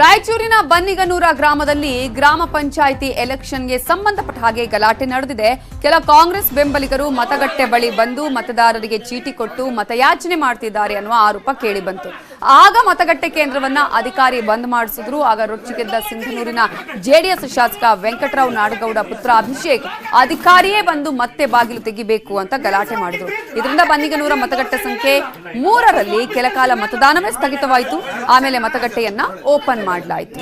ರಾಯಚೂರಿನ ಬನ್ನಿಗನೂರ ಗ್ರಾಮದಲ್ಲಿ ಗ್ರಾಮ ಪಂಚಾಯಿತಿ ಎಲೆಕ್ಷನ್ಗೆ ಸಂಬಂಧಪಟ್ಟ ಹಾಗೆ ಗಲಾಟೆ ನಡೆದಿದೆ. ಕೆಲ ಕಾಂಗ್ರೆಸ್ ಬೆಂಬಲಿಗರು ಮತಗಟ್ಟೆ ಬಳಿ ಬಂದು ಮತದಾರರಿಗೆ ಚೀಟಿ ಕೊಟ್ಟು ಮತಯಾಚನೆ ಮಾಡ್ತಿದ್ದಾರೆ ಅನ್ನುವ ಆರೋಪ ಕೇಳಿಬಂತು. ಆಗ ಮತಗಟ್ಟೆ ಕೇಂದ್ರವನ್ನ ಅಧಿಕಾರಿ ಬಂದ್ ಮಾಡಿಸಿದ್ರು. ಆಗ ರೊಚ್ಚಿಗೆದ್ದ ಸಿಂಧನೂರಿನ ಜೆಡಿಎಸ್ ಶಾಸಕ ವೆಂಕಟರಾವ್ ನಾಡಗೌಡ ಪುತ್ರ ಅಭಿಷೇಕ್ ಅಧಿಕಾರಿಯೇ ಬಂದು ಮತ್ತೆ ಬಾಗಿಲು ತೆಗಿಬೇಕು ಅಂತ ಗಲಾಟೆ ಮಾಡಿದ್ರು. ಇದರಿಂದ ಬನ್ನಿಗನೂರ ಮತಗಟ್ಟೆ ಸಂಖ್ಯೆ ಮೂರರಲ್ಲಿ ಕೆಲಕಾಲ ಮತದಾನವೇ ಸ್ಥಗಿತವಾಯಿತು. ಆಮೇಲೆ ಮತಗಟ್ಟೆಯನ್ನ ಓಪನ್ ಮಾಡಲಾಯಿತು.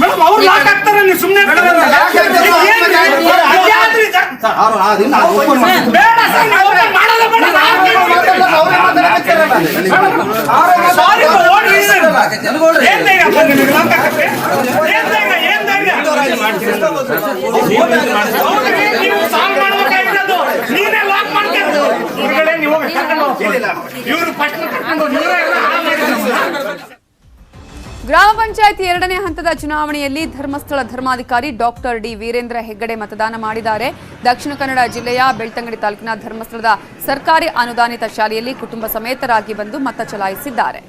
ಮೇಡಮ್ ಅವ್ರು ಲಾಕ್ ಆಗ್ತಾರೆ ನೀವು ಸುಮ್ಮನೆ ಬೇಡ ಸರ್ ಧೈರ್ಯ ಅಪ್ಪ ನಿನಗೆ ಲಾಕ್? ಹೌದು, ನೀವು ಮಾಡ್ಬೇಕಾಗಿರೋದು. ನೀನೇ ಲಾಕ್ ಮಾಡ್ಕೊಂಡು ಹೊರಗಡೆ ನೀವು ಕರ್ಕೊಂಡು. ಇವ್ರು ಪಟ್ಟ ಕರ್ಕೊಂಡು ಹೋಗಿ. ಇವರೇ ಎಲ್ಲ ಹಾಳು ಮಾಡಿದ್ರು. ಗ್ರಾಮ ಪಂಚಾಯತಿ ಎರಡನೇ ಹಂತದ ಚುನಾವಣೆಯಲ್ಲಿ ಧರ್ಮಸ್ಥಳ ಧರ್ಮಾಧಿಕಾರಿ ಡಾಕ್ಟರ್ ಡಿ ವೀರೇಂದ್ರ ಹೆಗ್ಗಡೆ ಮತದಾನ ಮಾಡಿದ್ದಾರೆ. ದಕ್ಷಿಣ ಕನ್ನಡ ಜಿಲ್ಲೆಯ ಬೆಳ್ತಂಗಡಿ ತಾಲೂಕಿನ ಧರ್ಮಸ್ಥಳದ ಸರ್ಕಾರಿ ಅನುದಾನಿತ ಶಾಲೆಯಲ್ಲಿ ಕುಟುಂಬ ಸಮೇತರಾಗಿ ಬಂದು ಮತ ಚಲಾಯಿಸಿದ್ದಾರೆ.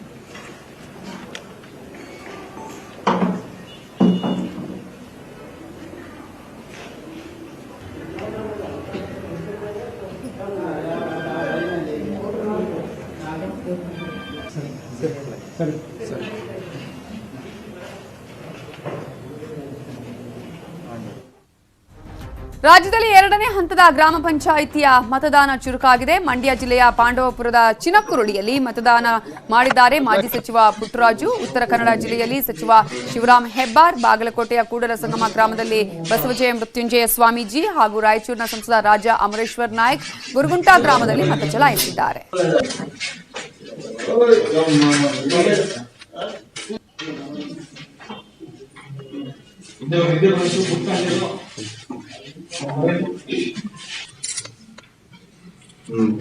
ರಾಜ್ಯದಲ್ಲಿ ಎರಡನೇ ಹಂತದ ಗ್ರಾಮ ಪಂಚಾಯಿತಿಯ ಮತದಾನ ಚುರುಕಾಗಿದೆ. ಮಂಡ್ಯ ಜಿಲ್ಲೆಯ ಪಾಂಡವಪುರದ ಚಿನಕುರುಳಿಯಲ್ಲಿ ಮತದಾನ ಮಾಡಿದ್ದಾರೆ ಮಾಜಿ ಸಚಿವ ಪುಟ್ಟರಾಜು, ಉತ್ತರ ಕನ್ನಡ ಜಿಲ್ಲೆಯಲ್ಲಿ ಸಚಿವ ಶಿವರಾಮ್ ಹೆಬ್ಬಾರ್, ಬಾಗಲಕೋಟೆಯ ಕೂಡಲ ಸಂಗಮ ಗ್ರಾಮದಲ್ಲಿ ಬಸವಜಯ ಮೃತ್ಯುಂಜಯ ಸ್ವಾಮೀಜಿ ಹಾಗೂ ರಾಯಚೂರಿನ ಸಂಸದ ರಾಜ ಅಮರೇಶ್ವರ್ ನಾಯ್ಕ್ ಗುರುಗುಂಟಾ ಗ್ರಾಮದಲ್ಲಿ ಮತ ಚಲಾಯಿಸಿದ್ದಾರೆ. இந்த இந்த வயசு புத்தாண்டோ ம்